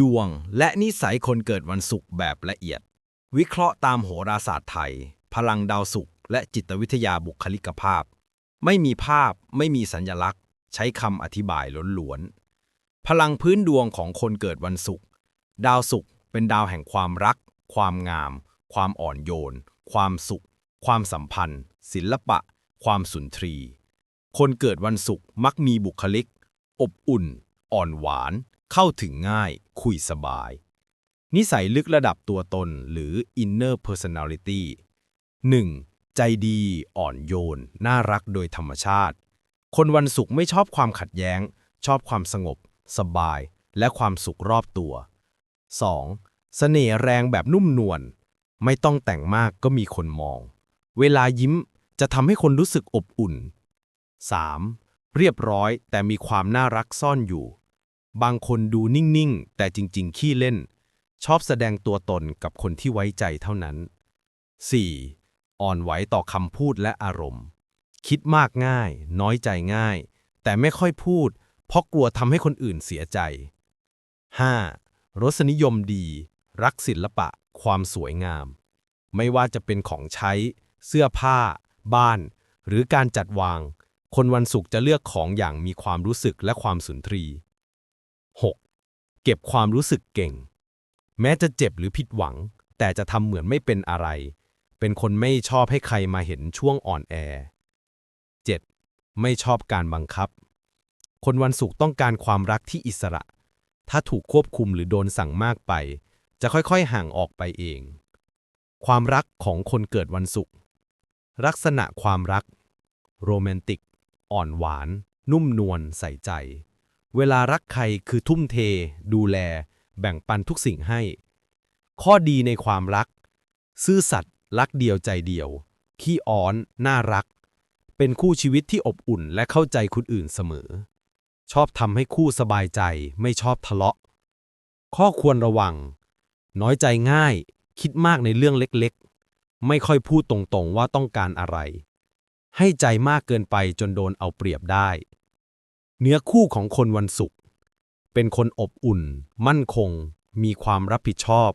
ดวง และนิสัยคนเกิดวันศุกร์แบบละเอียด วิเคราะห์ตามโหราศาสตร์ไทย พลังดาวศุกร์และจิตวิทยาบุคลิกภาพ ไม่มีภาพ ไม่มีสัญลักษณ์ ใช้คำอธิบายล้วนๆ พลังพื้นดวงของคนเกิดวันศุกร์ดาวศุกร์เป็นดาวแห่งความรัก ความงาม ความอ่อนโยน ความสุข ความสัมพันธ์ ศิลปะ ความสุนทรีคนเกิดวันศุกร์มักมีบุคลิก อบอุ่น อ่อนหวาน เข้าถึงง่าย คุยสบาย นิสัยลึกระดับตัวตนหรือ inner personality 1. ใจดีอ่อนโยน น่ารักโดยธรรมชาติ คนวันศุกร์ไม่ชอบความขัดแย้ง ชอบความสงบ สบาย และความสุขรอบตัว 2. เสน่ห์แรงแบบนุ่มนวล ไม่ต้องแต่งมากก็มีคนมอง เวลายิ้มจะทำให้คนรู้สึกอบอุ่น 3. เรียบร้อยแต่มีความน่ารักซ่อนอยู่ บางคนดูนิ่ง ๆ แต่จริง ๆ ขี้เล่น ชอบแสดงตัวตนกับคนที่ไว้ใจเท่านั้น 4. อ่อนไหวต่อคำพูดและอารมณ์ คิดมากง่าย น้อยใจง่าย แต่ไม่ค่อยพูด เพราะกลัวทำให้คนอื่นเสียใจ 5. รสนิยมดี รักศิลปะ ความสวยงาม ไม่ว่าจะเป็นของใช้ เสื้อผ้า บ้าน หรือการจัดวาง คนวันศุกร์จะเลือกของอย่างมีความรู้สึกและความสุนทรี เก็บความรู้สึกเก่ง แม้จะเจ็บหรือผิดหวัง แต่จะทำเหมือนไม่เป็นอะไร เป็นคนไม่ชอบให้ใครมาเห็นช่วงอ่อนแอ 7. ไม่ชอบการบังคับ คนวันศุกร์ต้องการความรักที่อิสระ ถ้าถูกควบคุมหรือโดนสั่งมากไป จะค่อยๆห่างออกไปเอง ความรักของคนเกิดวันศุกร์ลักษณะความรัก โรแมนติก อ่อนหวาน นุ่มนวลใส่ใจ เวลารักใครคือทุ่มเท ดูแล แบ่งปันทุกสิ่งให้ ข้อดีในความรัก ซื่อสัตย์รักเดียวใจเดียว ขี้อ้อน น่ารัก เป็นคู่ชีวิตที่อบอุ่นและเข้าใจคนอื่นเสมอ ชอบทำให้คู่สบายใจไม่ชอบทะเลาะ ข้อควรระวัง น้อยใจง่าย คิดมากในเรื่องเล็กๆ ไม่ค่อยพูดตรงๆว่าต้องการอะไร ให้ใจมากเกินไปจนโดนเอาเปรียบได้ เนื้อคู่ของคนวันศุกร์เป็นคนอบอุ่น มั่นคง มีความรับผิดชอบ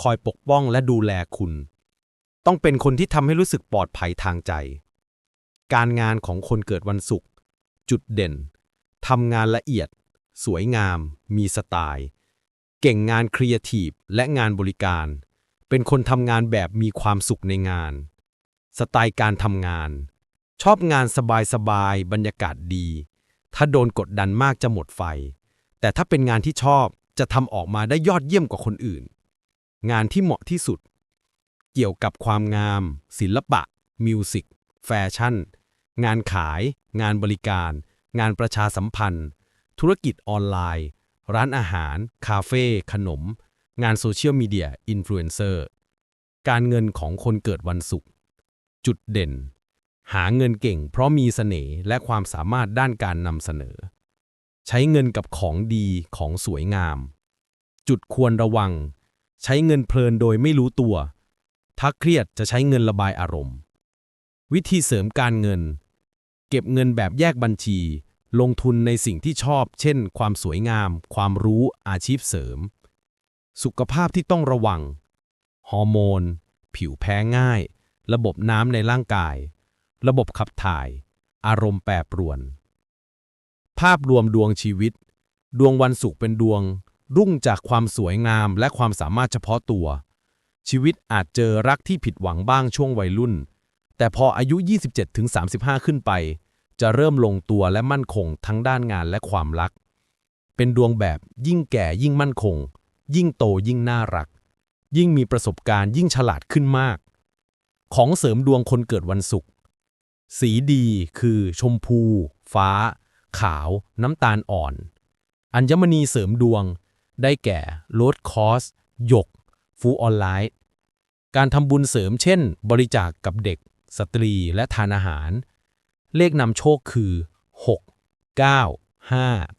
คอยปกป้องและดูแลคุณ ต้องเป็นคนที่ทำให้รู้สึกปลอดภัยทางใจ การงานของคนเกิดวันศุกร์จุดเด่นทำงานละเอียด สวยงาม มีสไตล์ เก่งงานครีเอทีฟและงานบริการ เป็นคนทำงานแบบมีความสุขในงาน สไตล์การทำงาน ชอบงานสบายๆบรรยากาศดี ถ้าโดนกดดันมากจะหมดไฟ แต่ถ้าเป็นงานที่ชอบจะทำออกมาได้ยอดเยี่ยมกว่าคนอื่น งานที่เหมาะที่สุด เกี่ยวกับความงาม ศิลปะ มิวสิก แฟชั่น งานขาย งานบริการ งานประชาสัมพันธ์ ธุรกิจออนไลน์ ร้านอาหาร คาเฟ่ ขนม งานโซเชียลมีเดีย อินฟลูเอนเซอร์ การเงินของคนเกิดวันศุกร์ จุดเด่น หาเงินเก่งเพราะมีเสน่ห์และความสามารถด้านการนำเสนอ ใช้เงินกับของดีของสวยงาม จุดควรระวัง ใช้เงินเพลินโดยไม่รู้ตัว ถ้าเครียดจะใช้เงินระบายอารมณ์ วิธีเสริมการเงิน เก็บเงินแบบแยกบัญชี ลงทุนในสิ่งที่ชอบ เช่น ความสวยงาม ความรู้อาชีพเสริม สุขภาพที่ต้องระวัง ฮอร์โมน ผิวแพ้ง่าย ระบบน้ำในร่างกาย ระบบขับถ่าย อารมณ์แปรปรวน ภาพรวมดวงชีวิต ดวงวันศุกร์เป็นดวง รุ่งจากความสวยงามและความสามารถเฉพาะตัว ชีวิตอาจเจอรักที่ผิดหวังบ้างช่วงวัยรุ่น แต่พออายุ 27-35 ขึ้นไป จะเริ่มลงตัวและมั่นคงทั้งด้านงานและความรัก เป็นดวงแบบยิ่งแก่ยิ่งมั่นคง ยิ่งโตยิ่งน่ารัก ยิ่งมีประสบการณ์ยิ่งฉลาดขึ้นมาก ของเสริมดวงคนเกิดวันศุกร์ สีดีคือชมพู ฟ้า ขาว น้ำตาลอ่อน อัญมณีเสริมดวง ได้แก่โลดคอสหยก ฟูออนไลน์ การทำบุญเสริมเช่น บริจาคกกับเด็ก สตรีและทานอาหาร เลขนำโชคคือ 6 9 5